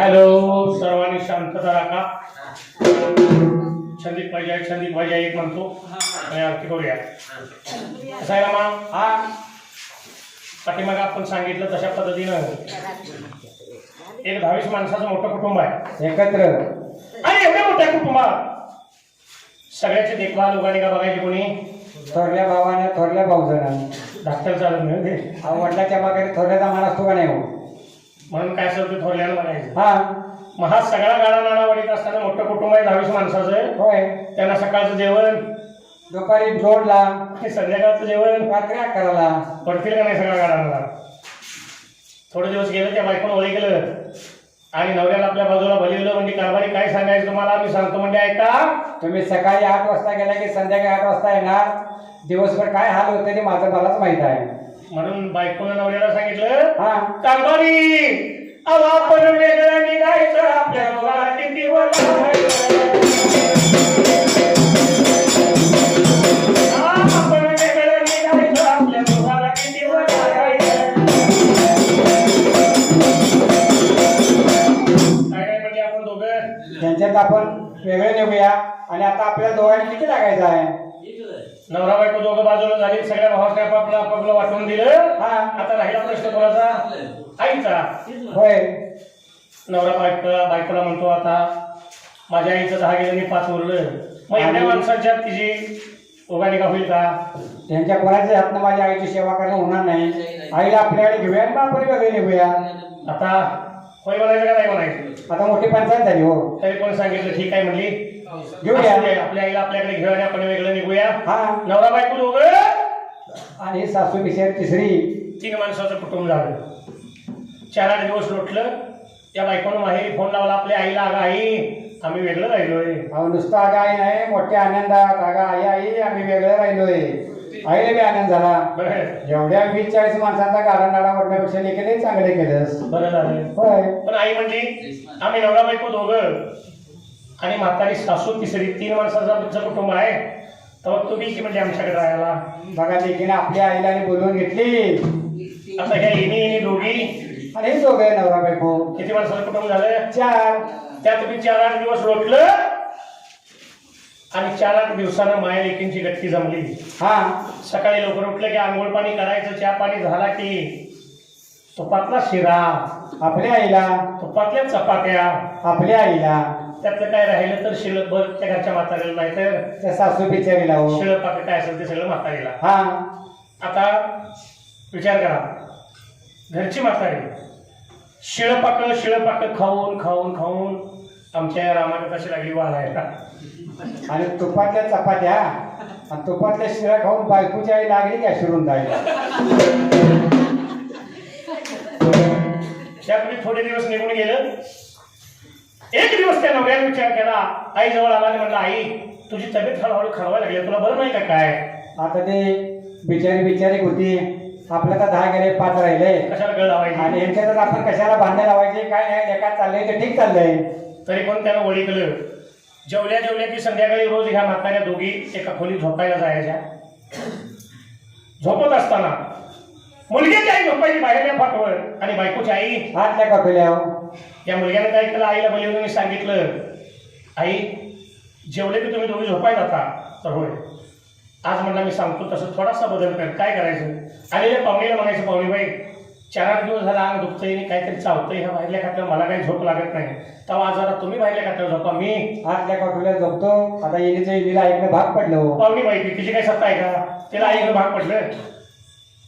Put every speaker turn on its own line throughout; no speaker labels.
Hello सर्वांनी शांतता राखा. छंदिक पाहिजे छंदिक पाहिजे एक म्हणतो. आणि आरती करूया. आहे रामा हा. पाठीमागे आपण सांगितलं तशा पद्धतीनं. एक दहावीस माणसाचं मोठं कुटुंब आहे.
एकत्र.
आणि एवढ्या मोठ्या कुटुंबात सगळ्याची देखभाल उगाडी का बघायची कोणी?
थोरल्या भावाने थोरल्या भाऊजण
धाकट्याला चालत नाही ते
वडिलाच्या मागे थोरल्याचा मान असतो का नाही हो
म्हणून काय असेल ते थोरल्याला बघायचं
हा.
मग हा सगळा गाडा नाडा वडीत असताना मोठं कुटुंब आहे दहावीस माणसाचं.
होय.
त्यांना सकाळचं जेवण.
दुपारी जोडला
हे संध्याकाळचं जेवण.
रात्री अकराला.
पडतील का नाही सगळा गाडा थोडे दिवस गेलं त्या बायकोनं ओळी केलं. आणि नवऱ्याला आपल्या बाजूला भलिवलं म्हणजे कारभारी काय सांगायचं तुम्हाला? मी सांगतो म्हणजे ऐका.
तुम्ही सकाळी आठ वाजता गेला की संध्याकाळी आठ वाजता येणार? दिवसभर काय हाल होते ते माझं मलाच माहीत आहे.
म्हणून बायकोनं नवऱ्याला सांगितलं
हा.
कारभारी अहो आपण वेगळं निघायचं आपल्या दोघाला किती म्हणजे आपण दोघं.
त्यांच्यात आपण वेगळे निघूया आणि आता आपल्याला दोघांनी किती लागायचं आहे?
नवरा बायको दोघं बाजूला झाली सगळ्या भावाच्या आपापलं आपापलं वाटून दिलं?
हा.
आता राहिला प्रश्न कोणाचा? आईचा.
होय.
नवरा बायकोला बायकोला म्हणतो आता माझ्या आईचं दहा गेलं आणि पाच उरलं. मग एवढ्या माणसाच्या तिची उगाडी का होईल का?
त्यांच्या कोणाच्या हातनं माझ्या आईची सेवा करणं होणार नाही? आईला आपल्याकडे घेऊया आणि आपण वेगळे निघूया?
आता होय म्हणायचं का नाही म्हणायचं?
आता मोठी पंचायत झाली हो.
तरी कोण सांगितलं ठीक आहे म्हणली.
घेऊया.
असू दे, आपल्या आईला आपल्याकडे घेऊया आपण वेगळं निघूया.
हा.
नवरा बायको दोघं
आणि सासू बिशेर तिसरी?
तीन माणसाचं कुटुंब झालं. चार आठ दिवस लोटलं. त्या बायकोनं माहेरी फोन लावला आपल्या आईला अगं आई आम्ही वेगळं राहिलोय.
अहो नुसतं अगं आई नाही मोठ्या आनंदात. अगं आई आई आम्ही वेगळे राहिलोय. आईला बी आनंद झाला.
बरं.
एवढ्या वीस चाळीस माणसांचा गाडा नाडा ओढण्यापेक्षा लेखले चांगले केलंस.
बरं झालं.
होय.
पण आई म्हणली आम्ही नवरा बायको दोघं. आणि म्हातारी सासू तिसरी तीन माणसाचं आमचं कुटुंब आहे तेव्हा तुम्ही की म्हणजे आमच्याकडे राहायला?
बघा लेखीने आपल्या आईला आणि बोलवून घेतली.
आता ह्या इनी इनी दोघी?
आणि हे दोघे नवरा बायको.
किती माणसाचं कुटुंब झालं
चार.
त्या तुम्ही चार आठ दिवस लोटलं आणि चार आठ दिवसानं माया लेकींची गट्टी जमली.
हा.
सकाळी लवकर उठलं की आंघोळ पाणी करायचं चहा पाणी झाला की तुपातला शिरा
आपल्या आईला.
तुपातल्या चपात्या.
आपल्या आईला.
त्यातलं काय राहिलं तर शिळं बरं त्या घरच्या म्हातारीला नाही तर
त्या सासू बिचारीला हो.
शिळं पाक काय असेल ते सगळं म्हातारीला.
हा.
आता विचार करा घरची म्हातारी शिळपाक शिळपाक खाऊन खाऊन खाऊन आमच्या रामाने कशी लागली वाढायला
आणि तुपातल्या चपात्या आणि तुपातल्या शिळ्या खाऊन बायकोची आई लागली का शिरून जायला?
त्यापूर्वी थोडे दिवस निघून गेलं. एक दिवस त्या नवऱ्याने विचार केला आई जवळ आला म्हणला आई तुझी तब्येत हळूहळू खरवायला लागली तुला बरं नाही का काय?
आता ते बिचारी बिचारी होती. आपलं तर दहा गेले पाच राहिले.
कशाला गळ लावायची?
आणि यांच्यातच आपण कशाला भांडे लावायचे? काय नाही लेखा चाललंय ते ठीक चाललंय.
तरी पण त्यानं वळी केलं जेवल्या जेवल्या की संध्याकाळी रोज ह्या म्हाताऱ्या दोघी एका खोलीत झोपायला जायच्या. झोपत असताना मुलग्याची आई झोपायची बाहेरच्या फाटवर. आणि बायकोची आई?
हातल्या कापल्या
या मुलग्यानं काय केलं? आईला बोलवून सांगितलं. आई जेवले की तुम्ही दोघी झोपाय जाता? तर होय. आज म्हणला मी सांगतो तसं थोडासा बदल कर. काय करायचं? आलेल्या पाहुणेला म्हणायचं पाहुणे बाई चार आठ दिवस झाला अंग दुखतंय आणि काहीतरी चावतंय. ह्या बाहेरल्या खात्यावर मला काही झोप लागत नाही. तेव्हा आज जरा तुम्ही बाहेरल्या खात्यावर झोपा. मी
हातल्या काठुल्या झोपतो. आता येणीचं येणीला ऐकणं भाग पडलं हो.
पाहुणी बाई ती- तिची काही सत्ता आहे का? तिला ऐकलं भाग पडलं.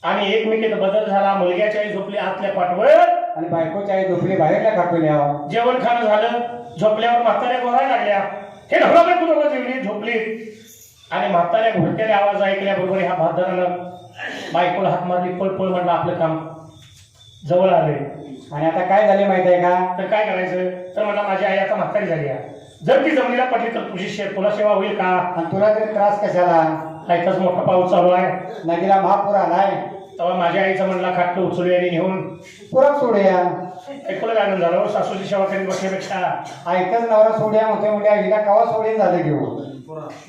आणि एकमेकीत बदल झाला. मुलग्याची आई झोपली आतल्या पाठवर.
आणि बायकोची आई झोपली बाहेरल्या काठुल्या
जेवण खाणं झालं झोपल्यावर म्हाताऱ्या गोरायला लागल्या. हे ढोला बायको दोघं जेवली? झोपली. आणि म्हाताऱ्या घोरट्याने आवाज ऐकल्याबरोबर ह्या भादारानं बायकोला हात मारली पळ पळ म्हणलं आपलं काम जवळ आले
आणि आता काय झाले माहीत आहे का?
तर काय करायचं? तर म्हणलं माझी आई आता म्हातारी झाली आहे. जर ती जमिनीला पडली तर तुझी शे तुला सेवा होईल का?
आणि तुला तरी त्रास कशाला?
ऐकच मोठा पाऊस चालू आहे.
नदीला महापूर आलाय.
तेव्हा माझ्या आईचा म्हणला खाटलं उचलूया आणि घेऊन.
पुरक सोडूया.
ऐकून आनंद झाला हो, सासूची सेवा करीत बसण्यापेक्षा
ऐकत नवरा सोड्या मोठ्या मोठ्या हिला कवा सोडीन झालं घेऊ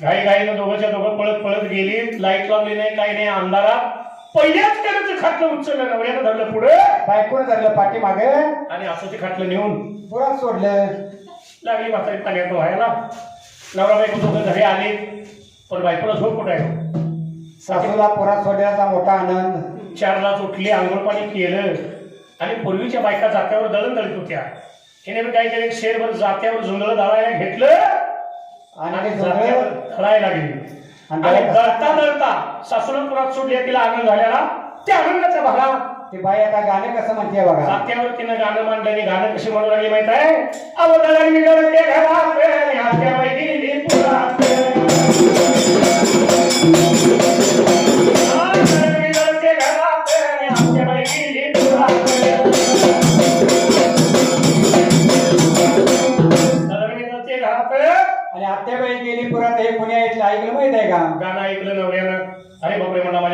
घाई घाईनं दोघंच्या दोघं पळत पळत गेली लाइट लावली नाही काही नाही अंधारात पहिल्याच त्यानं खाटलं उचललं नवऱ्यानं धरलं पुढे.
बायकोनं धरलं पाठीमागे.
आणि असं ते खाटलं नेऊन.
पुरात सोडलं.
लागली म्हातारी पाण्यात व्हायला नवरा बायको दोघं घरी आले. पण बायकोला झोप कुठे आहे?
सासूला पुरात सोडण्याचा मोठा आनंद.
चारला उठली आंघोळ पाणी केलं. आणि पूर्वीच्या बायका जात्यावर दळण दळत होत्या. हिने बी काय केलं शेरभर जात्यावर झुंजळ दळायला घेतलं
आणि
जात्यावर. दळायला लागली.
आणि दळत
दळता सासूला पुरात सोडली तिला आनंद झालेला त्या आनंदाचा भागा
ती बाई आता गाणं कसं म्हणते बघा.
जात्यावर तिनं गाणं मांडलं आणि गाणं कशी म्हणू लागली माहीत आहे? घरात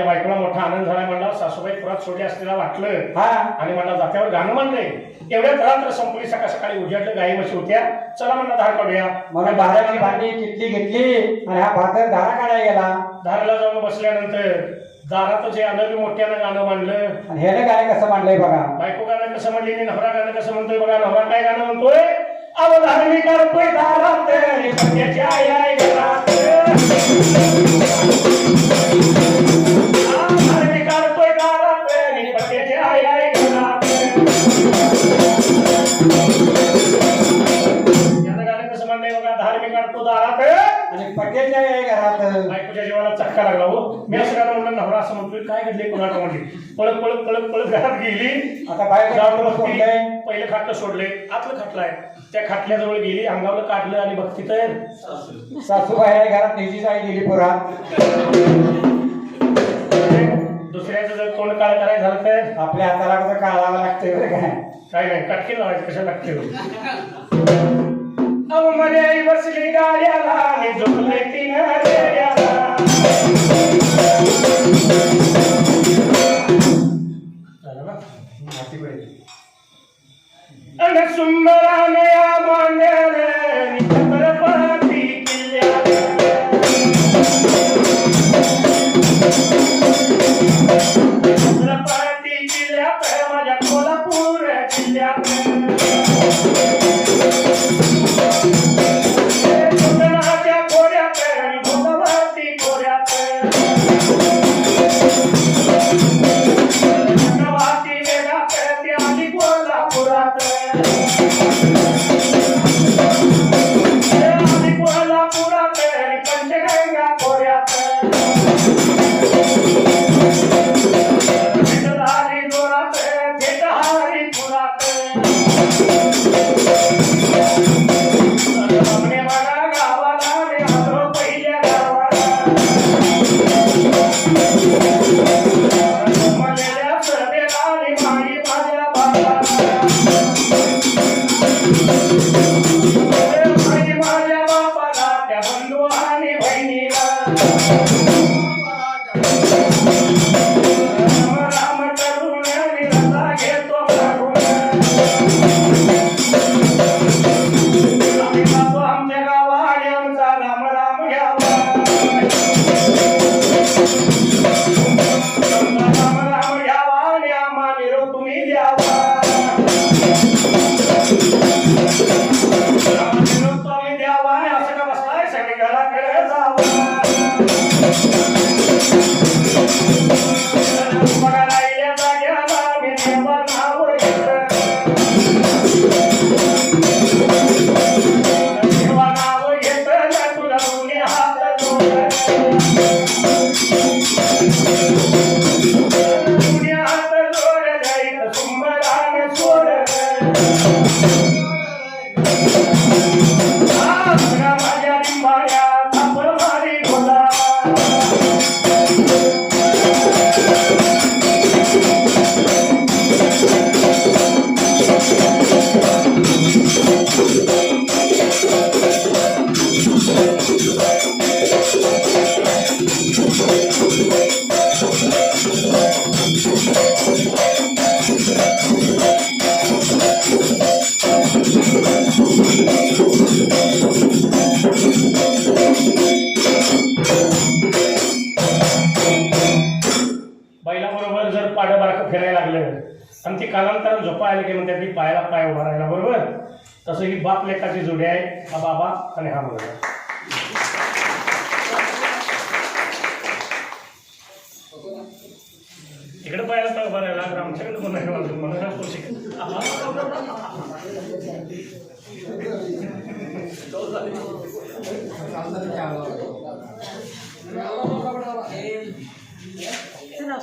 माझ्या बायकोला मोठा आनंद झाला. म्हणला सासूबाई पुरात सोडली असलेला वाटलं.
हा.
आणि म्हणला जात्यावर गाणं म्हणलंय. एवढ्या रात्र संपली सकाळ सकाळी उजाडलं गाई म्हशी होत्या. चला म्हणला धार काढूया.
म्हणून भाराची भांडी किटली घेतली आणि हा भाकर धारा काढायला गेला.
धारला जाऊन बसल्यानंतर दारात जे आलं मी मोठ्यानं गाणं म्हणलं
आणि ह्याने गाणं कसं मांडलंय बघा.
बायको गाणं कसं म्हणली आणि नवरा गाणं कसं म्हणतोय बघा. नवरा काय गाणं म्हणतोय? अव धार्मिक करतोय दारात आई घरात. धार्मिक करतो दारात
आणि पटेलच्या आहे घरात.
बायकोच्या जीवाला चटका लागला हो. मी असं गाणं म्हणलं नवरा असं म्हणतोय काय घडले कोणाला म्हणली पळत पळत पळत पळत घरात गेली.
आता बाहेर
जाऊन
सोडलंय?
पहिलं खाटलं सोडले आतलं खाटलं आहे. त्या खाटल्याजवळ गेली अंगावर काढलं आणि बघती तर.
सासूबाई आहे घरात निजी आई गेली पुरात
दुसऱ्याचं जर तोंड काळ करायचं झालं तर?
आपल्या हाताला काढावं लागतंय काय
काय नाही कटकी लावायचं कशा लागते अहो मध्ये बसली गाड्याला आणि झोपले तिनं रेड्याला. अन बैला फिरायला लागलं आणि ती कालांतरानं झोपा आली की म्हणतात ती पायाला पाय उभा राहिला बरोबर? तसं ही बाप लेखाची जोडी आहे. हा बाबा आणि हा मुलगा. इकडे पाहायला तर बरं राहिला. आमच्याकडे पण नाही म्हणतो म्हणून नाही करू शकत
चला